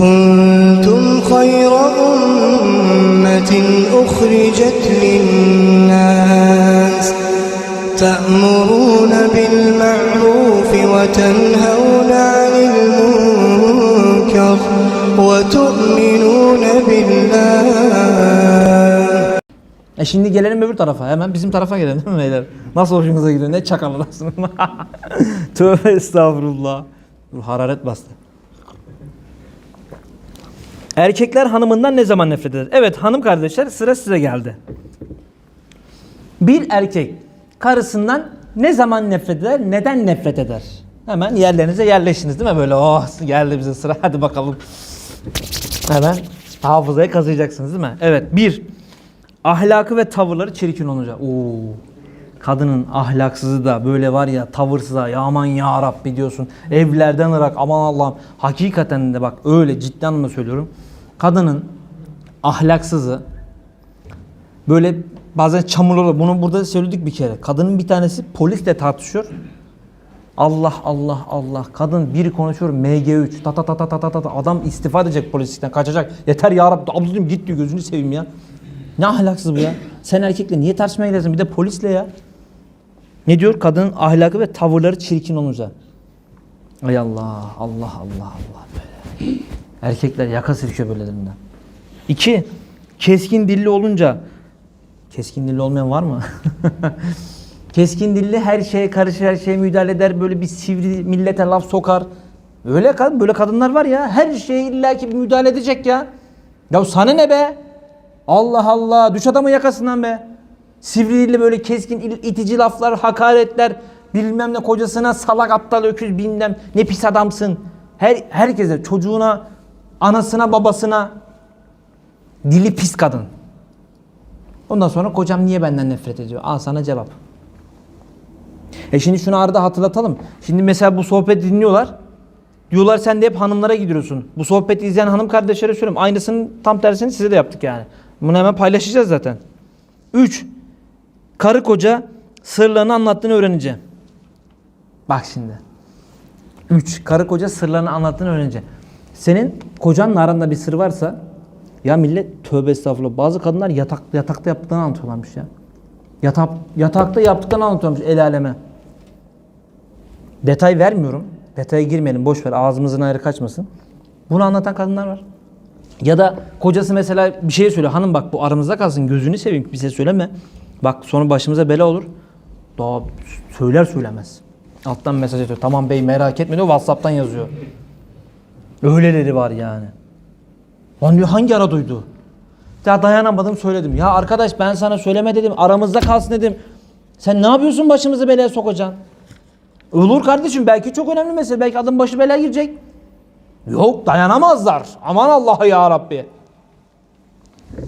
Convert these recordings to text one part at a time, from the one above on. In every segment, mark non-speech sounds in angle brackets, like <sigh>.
كنتم خير أمة أخرجت للناس تأمرون بالمعروف وتنهون عن المنكر وتؤمنون بالله E şimdi gelelim öbür tarafa. Hemen bizim tarafa gelelim değil mi beyler? Nasıl hoşunuza gidiyor? Ne çakallar aslında. <laughs> Tövbe estağfurullah. Dur, hararet bastı. Erkekler hanımından ne zaman nefret eder? Evet hanım kardeşler sıra size geldi. Bir erkek karısından ne zaman nefret eder? Neden nefret eder? Hemen yerlerinize yerleşiniz değil mi? Böyle oh geldi bize sıra hadi bakalım. Hemen hafızaya kazıyacaksınız değil mi? Evet bir ahlakı ve tavırları çirkin olacak. Oo. Kadının ahlaksızı da böyle var ya tavırsız da ya aman ya Rabbi diyorsun. Evlerden ırak aman Allah'ım. Hakikaten de bak öyle ciddi anlamda söylüyorum. Kadının ahlaksızı böyle bazen çamurlu olur. Bunu burada söyledik bir kere. Kadının bir tanesi polisle tartışıyor. Allah Allah Allah. Kadın biri konuşuyor MG3 ta ta ta ta ta ta ta adam istifa edecek polislikten kaçacak. Yeter ya Rabbi ablacığım git diyor gözünü seveyim ya. Ne ahlaksız bu ya. Sen erkekle niye tartışmaya gidersin bir de polisle ya. Ne diyor? Kadının ahlakı ve tavırları çirkin olunca. Ay Allah Allah Allah Allah böyle. Erkekler yaka sirke böylelerinden. İki, keskin dilli olunca Keskin dilli olmayan var mı? <laughs> Keskin dilli her şeye karışır, her şeye müdahale eder. Böyle bir sivri millete laf sokar. Öyle kadın, böyle kadınlar var ya. Her şeye illaki bir müdahale edecek ya. Ya sana ne be? Allah Allah. Düş adamın yakasından be. Sivri dilli böyle keskin itici laflar, hakaretler. Bilmem ne kocasına salak aptal öküz bilmem ne pis adamsın. Her, herkese çocuğuna, anasına, babasına dili pis kadın. Ondan sonra kocam niye benden nefret ediyor? Al sana cevap. E şimdi şunu arada hatırlatalım. Şimdi mesela bu sohbeti dinliyorlar. Diyorlar sen de hep hanımlara gidiyorsun. Bu sohbeti izleyen hanım kardeşlere söylüyorum. Aynısının tam tersini size de yaptık yani. Bunu hemen paylaşacağız zaten. 3. Karı koca sırlarını anlattığını öğrenince. Bak şimdi. 3. Karı koca sırlarını anlattığını öğrenince. Senin kocanla aranda bir sır varsa ya millet tövbe estağfurullah. Bazı kadınlar yatak, yatakta yaptıklarını anlatıyorlarmış ya. Yatak, yatakta yaptıklarını anlatıyormuş el aleme. Detay vermiyorum. Detaya girmeyelim boş ver ağzımızın ayrı kaçmasın. Bunu anlatan kadınlar var. Ya da kocası mesela bir şey söylüyor. Hanım bak bu aramızda kalsın gözünü seveyim bize söyleme. Bak sonra başımıza bela olur. Daha söyler söylemez. Alttan mesaj atıyor. Tamam bey merak etme diyor. Whatsapp'tan yazıyor. Öyleleri var yani. Lan diyor hangi ara duydu? Ya dayanamadım söyledim. Ya arkadaş ben sana söyleme dedim. Aramızda kalsın dedim. Sen ne yapıyorsun başımızı belaya sokacaksın? Olur kardeşim belki çok önemli mesele. Belki adam başı belaya girecek. Yok dayanamazlar. Aman Allah ya Rabbi.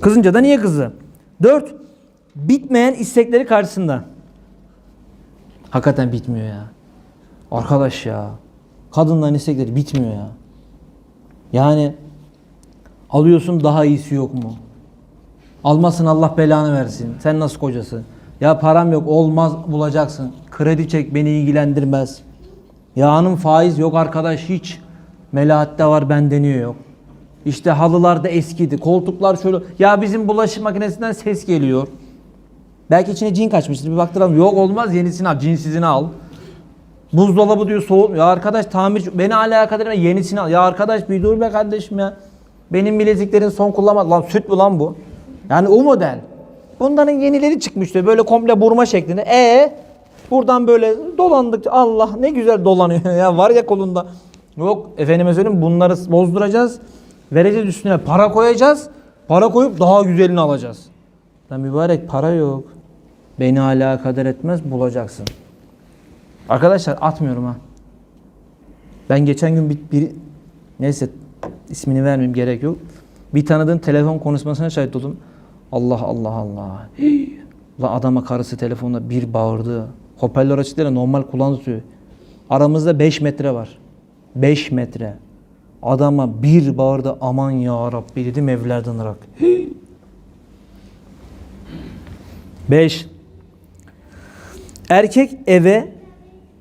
Kızınca da niye kızı? Dört. Bitmeyen istekleri karşısında. Hakikaten bitmiyor ya. Arkadaş ya. Kadınların istekleri bitmiyor ya. Yani alıyorsun daha iyisi yok mu? Almasın Allah belanı versin. Sen nasıl kocası? Ya param yok olmaz bulacaksın. Kredi çek beni ilgilendirmez. Ya hanım faiz yok arkadaş hiç. Melahatte var ben deniyor yok. İşte halılar da eskidi. Koltuklar şöyle. Ya bizim bulaşık makinesinden ses geliyor. Belki içine cin kaçmıştır. Bir baktıralım. Yok olmaz yenisini al. Cinsizini al. Buzdolabı diyor soğuk. Ya arkadaş tamir beni alakadar yenisini al. Ya arkadaş bir dur be kardeşim ya. Benim bileziklerin son kullanma. Lan süt mü lan bu? Yani o model. Bunların yenileri çıkmıştı. Böyle komple burma şeklinde. E buradan böyle dolandıkça Allah ne güzel dolanıyor <laughs> ya. Var ya kolunda. Yok efendime söyleyeyim bunları bozduracağız. Vereceğiz üstüne para koyacağız. Para koyup daha güzelini alacağız. Lan mübarek para yok. Beni alakadar etmez bulacaksın. Arkadaşlar atmıyorum ha. Ben geçen gün bir, bir neyse ismini vermeyeyim gerek yok. Bir tanıdığım telefon konuşmasına şahit oldum. Allah Allah Allah. Ulan adama karısı telefonda bir bağırdı. Hoparlör açık değil normal kulağını. Aramızda 5 metre var. 5 metre. Adama bir bağırdı aman ya Rabbi dedim evlerden ırak. 5. Erkek eve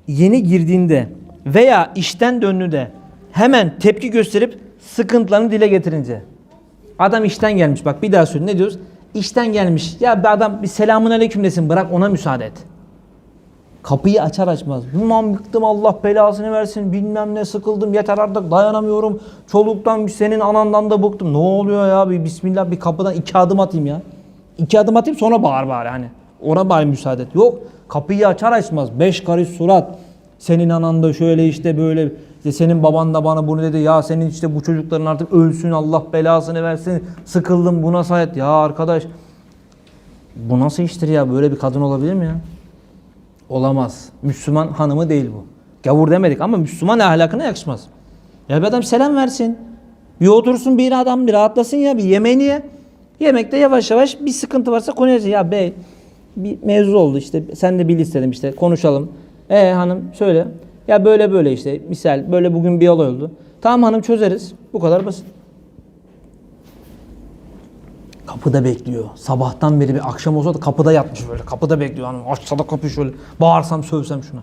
yeni girdiğinde veya işten döndüğünde hemen tepki gösterip sıkıntılarını dile getirince. Adam işten gelmiş bak bir daha söyleyeyim ne diyoruz? İşten gelmiş ya bir adam bir selamun aleyküm desin bırak ona müsaade et. Kapıyı açar açmaz. Hümam yıktım Allah belasını versin bilmem ne sıkıldım yeter artık dayanamıyorum. Çoluktan senin anandan da bıktım. Ne oluyor ya bir bismillah bir kapıdan iki adım atayım ya. İki adım atayım sonra bağır bari hani. Ona bari müsaade et. Yok kapıyı açar açmaz. Beş karış surat. Senin anan da şöyle işte böyle. İşte senin baban da bana bunu dedi. Ya senin işte bu çocukların artık ölsün Allah belasını versin. Sıkıldım buna sayet. Ya arkadaş bu nasıl iştir ya? Böyle bir kadın olabilir mi ya? Olamaz. Müslüman hanımı değil bu. Gavur demedik ama Müslüman ahlakına yakışmaz. Ya bir adam selam versin. Bir otursun bir adam bir rahatlasın ya bir yemeğini ye. Yemekte yavaş yavaş bir sıkıntı varsa konuşacak. Ya bey bir mevzu oldu işte sen de bil istedim işte konuşalım. E hanım söyle. Ya böyle böyle işte misal böyle bugün bir olay oldu. Tamam hanım çözeriz. Bu kadar basit. Kapıda bekliyor. Sabahtan beri bir akşam olsa da kapıda yatmış böyle. Kapıda bekliyor hanım. Açsa da kapıyı şöyle. Bağırsam sövsem şuna.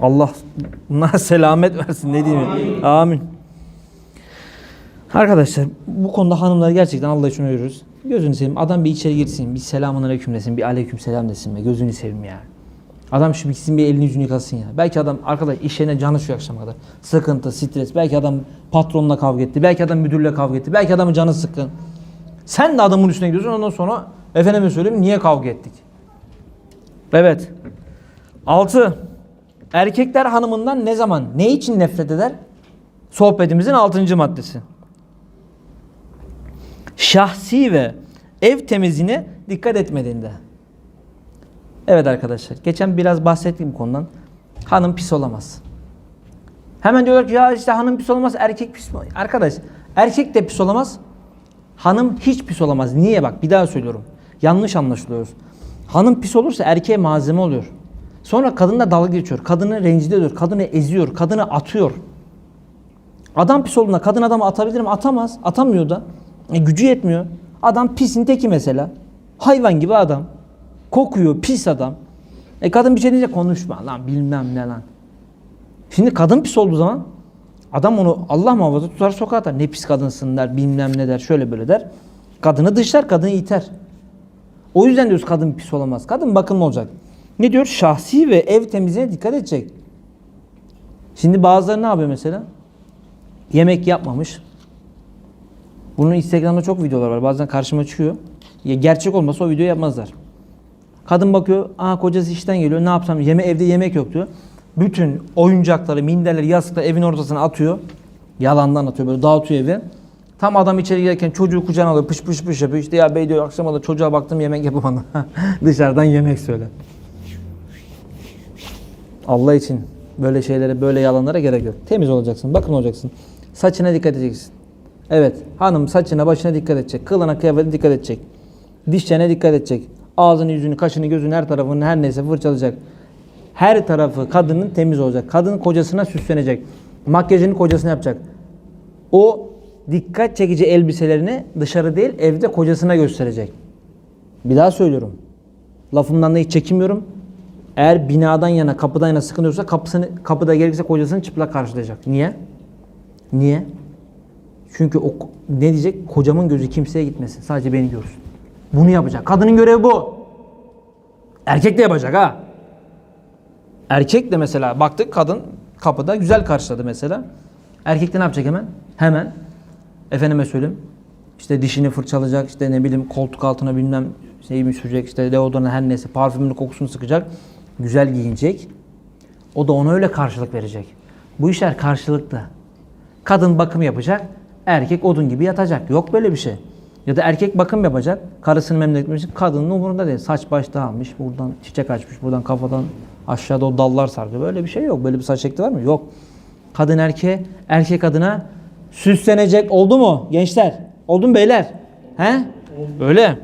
Allah bunlara <laughs> selamet versin ne diyeyim. Amin. Arkadaşlar bu konuda hanımları gerçekten Allah için uyuyoruz. Gözünü seveyim. Adam bir içeri girsin. Bir selamun aleyküm desin. Bir aleyküm selam desin. Ve gözünü seveyim ya. Adam şu gitsin bir elini yüzünü yıkasın ya. Belki adam arkadaş iş yerine canı şu akşama kadar. Sıkıntı, stres. Belki adam patronla kavga etti. Belki adam müdürle kavga etti. Belki adamın canı sıkkın. Sen de adamın üstüne gidiyorsun ondan sonra efendime söyleyeyim niye kavga ettik? Evet. 6. Erkekler hanımından ne zaman, ne için nefret eder? Sohbetimizin 6. maddesi. Şahsi ve ev temizliğine dikkat etmediğinde. Evet arkadaşlar. Geçen biraz bahsettiğim konudan. Hanım pis olamaz. Hemen diyorlar ki ya işte hanım pis olamaz, erkek pis mi? Arkadaş, erkek de pis olamaz, Hanım hiç pis olamaz. Niye bak bir daha söylüyorum. Yanlış anlaşılıyoruz. Hanım pis olursa erkeğe malzeme oluyor. Sonra kadınla dalga geçiyor. Kadını rencide ediyor. Kadını eziyor. Kadını atıyor. Adam pis olduğunda kadın adamı atabilir mi? Atamaz. Atamıyor da. E, gücü yetmiyor. Adam pisin teki mesela. Hayvan gibi adam. Kokuyor. Pis adam. E kadın bir şey deyince konuşma lan bilmem ne lan. Şimdi kadın pis olduğu zaman Adam onu Allah muhafaza tutar sokağa atar. Ne pis kadınsın der, bilmem ne der, şöyle böyle der. Kadını dışlar, kadını iter. O yüzden diyoruz kadın pis olamaz. Kadın bakımlı olacak. Ne diyor? Şahsi ve ev temizliğine dikkat edecek. Şimdi bazıları ne yapıyor mesela? Yemek yapmamış. Bunun Instagram'da çok videolar var. Bazen karşıma çıkıyor. Ya gerçek olmasa o videoyu yapmazlar. Kadın bakıyor, aa kocası işten geliyor. Ne yapsam? Yeme evde yemek yok diyor. Bütün oyuncakları, minderleri, yastıkları evin ortasına atıyor. Yalandan atıyor böyle dağıtıyor evi. Tam adam içeri girerken çocuğu kucağına alıyor pış pış pış yapıyor. İşte ya bey diyor akşama da çocuğa baktım yemek yapamadım. <laughs> Dışarıdan yemek söyle. Allah için böyle şeylere, böyle yalanlara gerek yok. Temiz olacaksın, bakın olacaksın. Saçına dikkat edeceksin. Evet, hanım saçına, başına dikkat edecek. Kılına, kıyafetine dikkat edecek. Dişlerine dikkat edecek. Ağzını, yüzünü, kaşını, gözünü, her tarafını her neyse fırçalayacak. Her tarafı kadının temiz olacak. Kadın kocasına süslenecek. Makyajını kocasına yapacak. O dikkat çekici elbiselerini dışarı değil evde kocasına gösterecek. Bir daha söylüyorum. Lafımdan da hiç çekinmiyorum. Eğer binadan yana, kapıdan yana sıkılıyorsa kapısını, kapıda gerekirse kocasını çıplak karşılayacak. Niye? Niye? Çünkü o ne diyecek? Kocamın gözü kimseye gitmesin. Sadece beni görsün. Bunu yapacak. Kadının görevi bu. Erkek de yapacak ha. Erkek de mesela baktık kadın kapıda güzel karşıladı mesela. Erkek de ne yapacak hemen? Hemen efendime söyleyeyim işte dişini fırçalayacak işte ne bileyim koltuk altına bilmem şeyi mi sürecek işte deodorant her neyse parfümün kokusunu sıkacak. Güzel giyinecek. O da ona öyle karşılık verecek. Bu işler karşılıklı. Kadın bakım yapacak, erkek odun gibi yatacak. Yok böyle bir şey. Ya da erkek bakım yapacak, karısını memnun için kadının umurunda değil. Saç baş dağılmış, buradan çiçek açmış, buradan kafadan aşağıda o dallar sarkıyor. Böyle bir şey yok. Böyle bir saç şekli var mı? Yok. Kadın erkeğe, erkek adına süslenecek. Oldu mu gençler? Oldu mu beyler? He? Öyle.